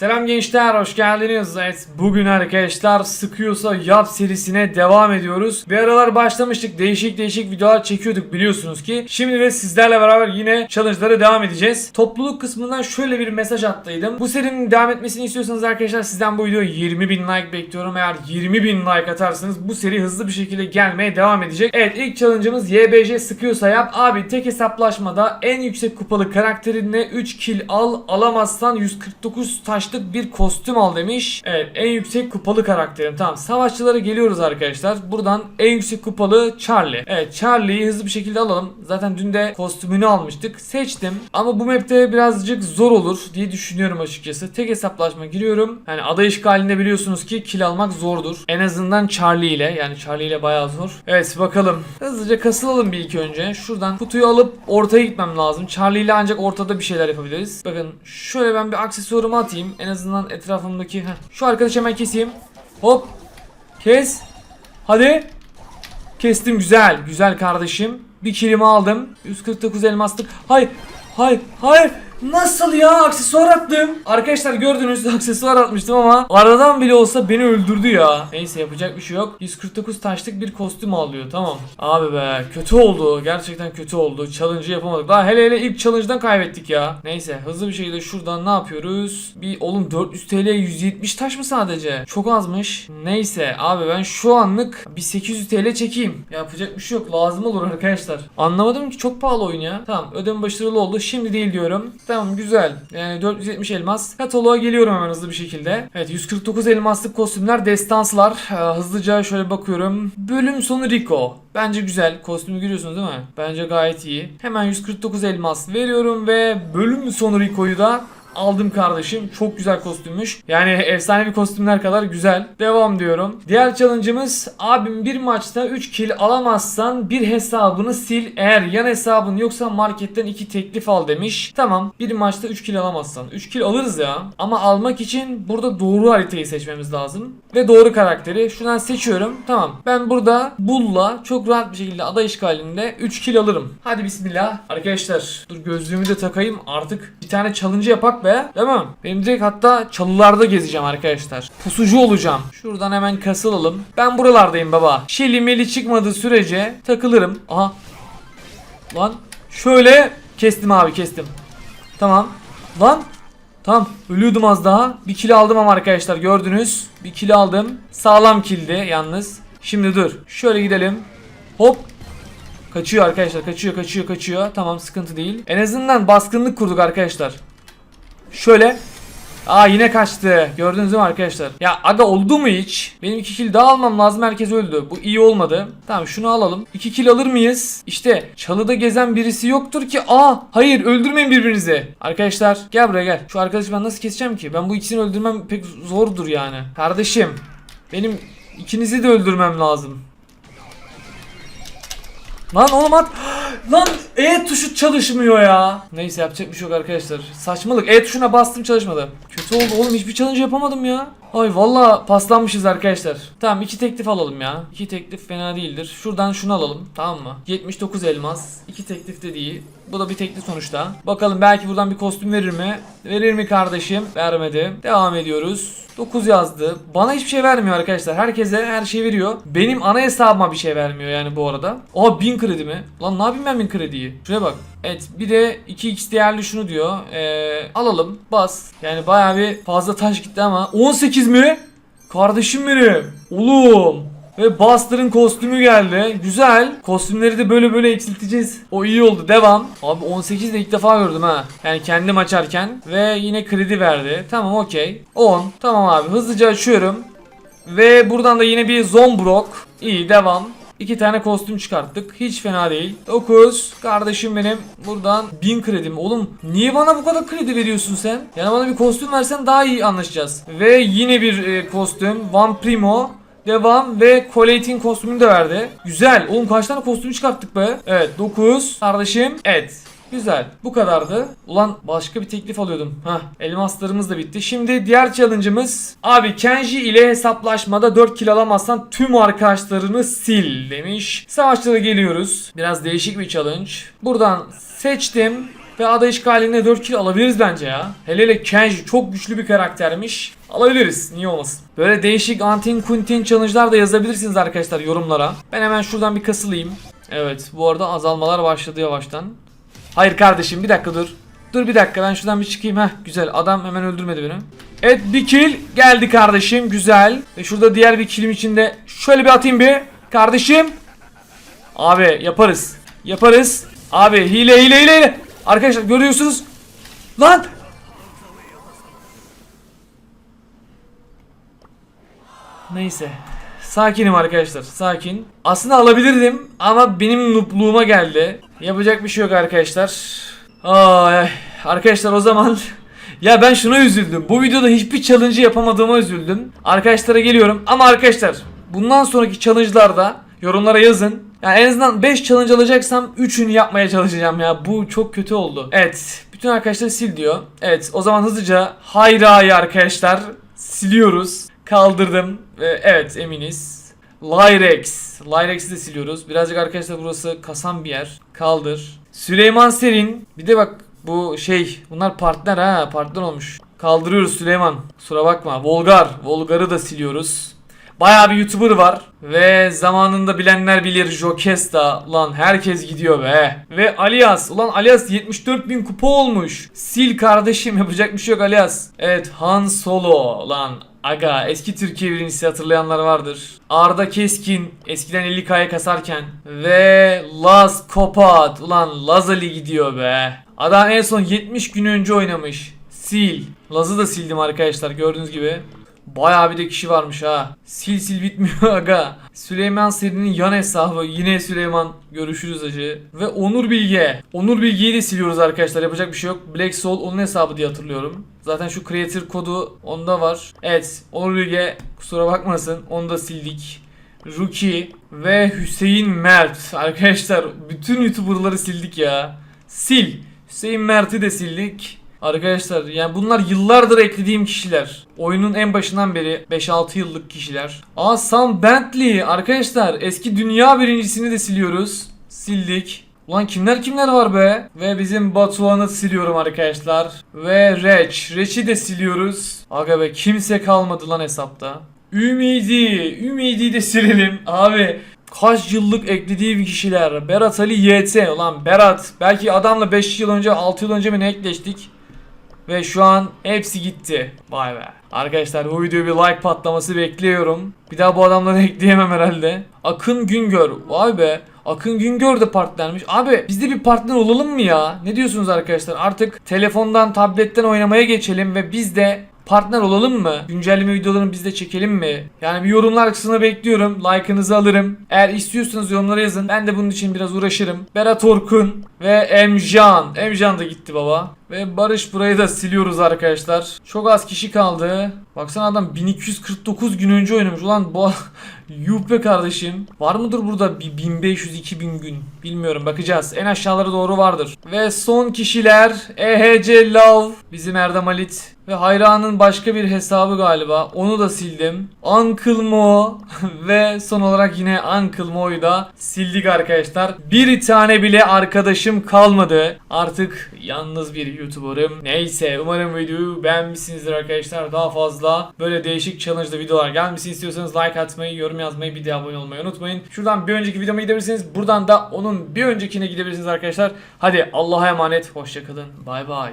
Selam gençler, hoş geldiniz. Evet, bugün arkadaşlar sıkıyorsa yap serisine devam ediyoruz. Bir aralar başlamıştık, değişik değişik videolar çekiyorduk biliyorsunuz ki. Şimdi de sizlerle beraber yine challenge'lara devam edeceğiz. Topluluk kısmından şöyle bir mesaj attıydım. Bu serinin devam etmesini istiyorsanız arkadaşlar sizden bu videoya 20 bin like bekliyorum. Eğer 20 bin like atarsanız bu seri hızlı bir şekilde gelmeye devam edecek. Evet, ilk challenge'ımız YBJ sıkıyorsa yap. Abi tek hesaplaşmada en yüksek kupalı karakterinle 3 kill al, alamazsan 149 taşlık bir kostüm al demiş. Evet en yüksek kupalı karakterim. Tamam savaşçılara geliyoruz arkadaşlar. Buradan en yüksek kupalı Charlie. Evet Charlie'yi hızlı bir şekilde alalım. Zaten dün de kostümünü almıştık. Seçtim. Ama bu map'te birazcık zor olur diye düşünüyorum açıkçası. Tek hesaplaşma giriyorum. Yani ada işgalinde biliyorsunuz ki kill almak zordur. En azından Charlie ile. Yani Charlie ile bayağı zor. Evet bakalım. Hızlıca kasılalım bir ilk önce. Şuradan kutuyu alıp ortaya gitmem lazım. Charlie ile ancak ortada bir şeyler yapabiliriz. Bakın şöyle ben bir aksesuarımı atayım. En azından etrafımdaki... Heh. Şu arkadaşı hemen keseyim. Hop. Kes. Hadi. Kestim güzel. Güzel kardeşim. Bir kilimi aldım. 149 elmaslık. Hay. Hay. Hay. Nasıl ya aksesuar attım. Arkadaşlar gördünüz aksesuar atmıştım ama aradan bile olsa beni öldürdü ya. Neyse yapacak bir şey yok. 149 taşlık bir kostüm alıyor tamam. Abi be kötü oldu. Gerçekten kötü oldu. Challenge'ı yapamadık. Daha hele hele ilk challenge'dan kaybettik ya. Neyse hızlı bir şekilde şuradan ne yapıyoruz? Bir oğlum 400 TL 170 taş mı sadece? Çok azmış. Neyse abi ben şu anlık bir 800 TL çekeyim. Yapacak bir şey yok. Lazım olur arkadaşlar. Anlamadım ki çok pahalı oyun ya. Tamam ödeme başarılı oldu. Şimdi değil diyorum. Tamam güzel. Yani 470 elmas. Kataloğa geliyorum hemen hızlı bir şekilde. Evet 149 elmaslık kostümler destanslar. Ee, hızlıca şöyle bakıyorum. Bölüm sonu Rico. Bence güzel. Kostümü görüyorsunuz değil mi? Bence gayet iyi. Hemen 149 elmas veriyorum ve bölüm sonu Rico'yu da aldım kardeşim. Çok güzel kostümmüş. Yani efsanevi kostümler kadar güzel. Devam diyorum. Diğer challenge'ımız abim bir maçta 3 kill alamazsan bir hesabını sil. Eğer yan hesabın yoksa marketten 2 teklif al demiş. Tamam. Bir maçta 3 kill alamazsan. 3 kill alırız ya. Ama almak için burada doğru haritayı seçmemiz lazım. Ve doğru karakteri. Şuradan seçiyorum. Tamam. Ben burada Bull'la çok rahat bir şekilde ada işgalinde 3 kill alırım. Hadi bismillah. Arkadaşlar dur gözlüğümü de takayım. Artık bir tane challenge yapak be. Değil mi? Benim direkt hatta çalılarda gezeceğim arkadaşlar. Pusucu olacağım. Şuradan hemen kasılalım. Ben buralardayım baba. Şeli meli çıkmadığı sürece takılırım. Aha. Lan. Şöyle kestim abi kestim. Tamam. Lan. Tamam. Ölüyordum az daha. Bir kilo aldım ama arkadaşlar gördünüz. Bir kilo aldım. Sağlam kildi yalnız. Şimdi dur. Şöyle gidelim. Hop. Kaçıyor arkadaşlar. Kaçıyor kaçıyor kaçıyor. Tamam sıkıntı değil. En azından baskınlık kurduk arkadaşlar. Şöyle. Aa yine kaçtı. Gördünüz mü arkadaşlar? Ya aga oldu mu hiç? Benim 2 kill daha almam lazım. Herkes öldü. Bu iyi olmadı. Tamam şunu alalım. 2 kill alır mıyız? İşte çalıda gezen birisi yoktur ki. Aa hayır öldürmeyin birbirinizi. Arkadaşlar gel buraya gel. Şu arkadaşı ben nasıl keseceğim ki? Ben bu ikisini öldürmem pek zordur yani. Kardeşim benim ikinizi de öldürmem lazım. Lan oğlum at. Lan E tuşu çalışmıyor ya. Neyse yapacak bir şey yok arkadaşlar. Saçmalık. E tuşuna bastım çalışmadı. Kötü oldu oğlum hiçbir challenge yapamadım ya. Ay valla paslanmışız arkadaşlar. Tamam iki teklif alalım ya. İki teklif fena değildir. Şuradan şunu alalım tamam mı? 79 elmas. İki teklif de değil. Bu da bir teklif sonuçta. Bakalım belki buradan bir kostüm verir mi? Verir mi kardeşim? Vermedi. Devam ediyoruz. 9 yazdı. Bana hiçbir şey vermiyor arkadaşlar. Herkese her şey veriyor. Benim ana hesabıma bir şey vermiyor yani bu arada. Oha 1000 kredi mi? Lan ne yapayım ben 1000 krediyi? Şuraya bak. Evet bir de 2x değerli şunu diyor. Ee, alalım. Bas. Yani bayağı bir fazla taş gitti ama. 18 mi? Kardeşim benim. Oğlum. Ve Buster'ın kostümü geldi. Güzel. Kostümleri de böyle böyle eksilteceğiz. O iyi oldu. Devam. Abi 18 de ilk defa gördüm ha. Yani kendim açarken. Ve yine kredi verdi. Tamam okey. 10. Tamam abi. Hızlıca açıyorum. Ve buradan da yine bir Zombrok. İyi devam. İki tane kostüm çıkarttık. Hiç fena değil. 9. Kardeşim benim. Buradan 1000 kredim. Oğlum niye bana bu kadar kredi veriyorsun sen? Yani bana bir kostüm versen daha iyi anlaşacağız. Ve yine bir e, kostüm. Van Primo. Devam ve Collate'in kostümünü de verdi. Güzel. Oğlum kaç tane kostüm çıkarttık be? Evet 9. Kardeşim. Evet. Güzel. Bu kadardı. Ulan başka bir teklif alıyordum. Hah elmaslarımız da bitti. Şimdi diğer challenge'ımız abi Kenji ile hesaplaşmada 4 kill alamazsan tüm arkadaşlarını sil demiş. Savaşçılara geliyoruz. Biraz değişik bir challenge. Buradan seçtim. Ve ada işgalinde 4 kill alabiliriz bence ya. Hele hele Kenji çok güçlü bir karaktermiş. Alabiliriz. Niye olmasın? Böyle değişik antin kuntin challenge'lar da yazabilirsiniz arkadaşlar yorumlara. Ben hemen şuradan bir kasılayım. Evet bu arada azalmalar başladı yavaştan. Hayır kardeşim bir dakika dur. Dur bir dakika ben şuradan bir çıkayım. Heh güzel adam hemen öldürmedi beni. Evet bir kill geldi kardeşim güzel. Ve şurada diğer bir killim içinde şöyle bir atayım bir. Kardeşim. Abi yaparız. Yaparız. Abi hile hile hile hile. Arkadaşlar görüyorsunuz. Lan. Neyse. Sakinim arkadaşlar. Sakin. Aslında alabilirdim ama benim noobluğuma geldi. Yapacak bir şey yok arkadaşlar. Ay. arkadaşlar o zaman ya ben şuna üzüldüm. Bu videoda hiçbir challenge yapamadığıma üzüldüm. Arkadaşlara geliyorum ama arkadaşlar bundan sonraki challenge'larda yorumlara yazın. Yani en azından 5 challenge alacaksam 3'ünü yapmaya çalışacağım ya. Bu çok kötü oldu. Evet. Bütün arkadaşlar sil diyor. Evet o zaman hızlıca hayra'yı arkadaşlar siliyoruz. Kaldırdım. Ve evet eminiz. Lyrex. Lyrex'i de siliyoruz. Birazcık arkadaşlar burası kasan bir yer. Kaldır. Süleyman Serin. Bir de bak bu şey bunlar partner ha partner olmuş. Kaldırıyoruz Süleyman. Kusura bakma. Volgar. Volgar'ı da siliyoruz. Bayağı bir YouTuber var. Ve zamanında bilenler bilir Jokesta. Ulan herkes gidiyor be. Ve Alias. Ulan Alias 74 bin kupa olmuş. Sil kardeşim yapacak bir şey yok Alias. Evet Han Solo. Ulan Aga eski Türkiye birincisi hatırlayanlar vardır. Arda Keskin eskiden 50k'ya kasarken ve Laz Kopat ulan Lazali gidiyor be. Adam en son 70 gün önce oynamış. Sil. Laz'ı da sildim arkadaşlar gördüğünüz gibi. Bayağı bir de kişi varmış ha. Sil sil bitmiyor aga. Süleyman Seri'nin yan hesabı. Yine Süleyman. Görüşürüz acı. Ve Onur Bilge. Onur Bilge'yi de siliyoruz arkadaşlar. Yapacak bir şey yok. Black Soul onun hesabı diye hatırlıyorum. Zaten şu creator kodu onda var. Evet. Onur Bilge kusura bakmasın. Onu da sildik. Ruki ve Hüseyin Mert. Arkadaşlar bütün YouTuber'ları sildik ya. Sil. Hüseyin Mert'i de sildik. Arkadaşlar yani bunlar yıllardır eklediğim kişiler. Oyunun en başından beri 5-6 yıllık kişiler. Aa Sam Bentley arkadaşlar eski dünya birincisini de siliyoruz. Sildik. Ulan kimler kimler var be? Ve bizim Batuhan'ı siliyorum arkadaşlar. Ve Reç. Reç'i de siliyoruz. Aga be kimse kalmadı lan hesapta. Ümidi. Ümidi de silelim. Abi kaç yıllık eklediği bir kişiler. Berat Ali YT. Ulan Berat. Belki adamla 5 yıl önce 6 yıl önce mi ne ekleştik? Ve şu an hepsi gitti. Vay be. Arkadaşlar bu videoya bir like patlaması bekliyorum. Bir daha bu adamları ekleyemem herhalde. Akın Güngör. Vay be. Akın Güngör de partnermiş. Abi biz de bir partner olalım mı ya? Ne diyorsunuz arkadaşlar? Artık telefondan, tabletten oynamaya geçelim ve biz de partner olalım mı? Güncelleme videolarını biz de çekelim mi? Yani bir yorumlar kısmına bekliyorum. Like'ınızı alırım. Eğer istiyorsanız yorumlara yazın. Ben de bunun için biraz uğraşırım. Berat Orkun ve Emcan. Emcan da gitti baba. Ve Barış burayı da siliyoruz arkadaşlar. Çok az kişi kaldı. Baksana adam 1249 gün önce oynamış. Ulan bu yuh be kardeşim. Var mıdır burada bir 1500-2000 gün? Bilmiyorum bakacağız. En aşağılara doğru vardır. Ve son kişiler EHC Love. Bizim Erdem Halit. Ve hayranın başka bir hesabı galiba. Onu da sildim. Uncle Mo. ve son olarak yine Uncle Mo'yu da sildik arkadaşlar. Bir tane bile arkadaşım kalmadı. Artık yalnız bir YouTuber'ım. Neyse umarım videoyu beğenmişsinizdir arkadaşlar. Daha fazla böyle değişik challenge'da videolar gelmesini istiyorsanız like atmayı, yorum yazmayı, bir de abone olmayı unutmayın. Şuradan bir önceki videoma gidebilirsiniz. Buradan da onun bir öncekine gidebilirsiniz arkadaşlar. Hadi Allah'a emanet. Hoşçakalın. Bay bay.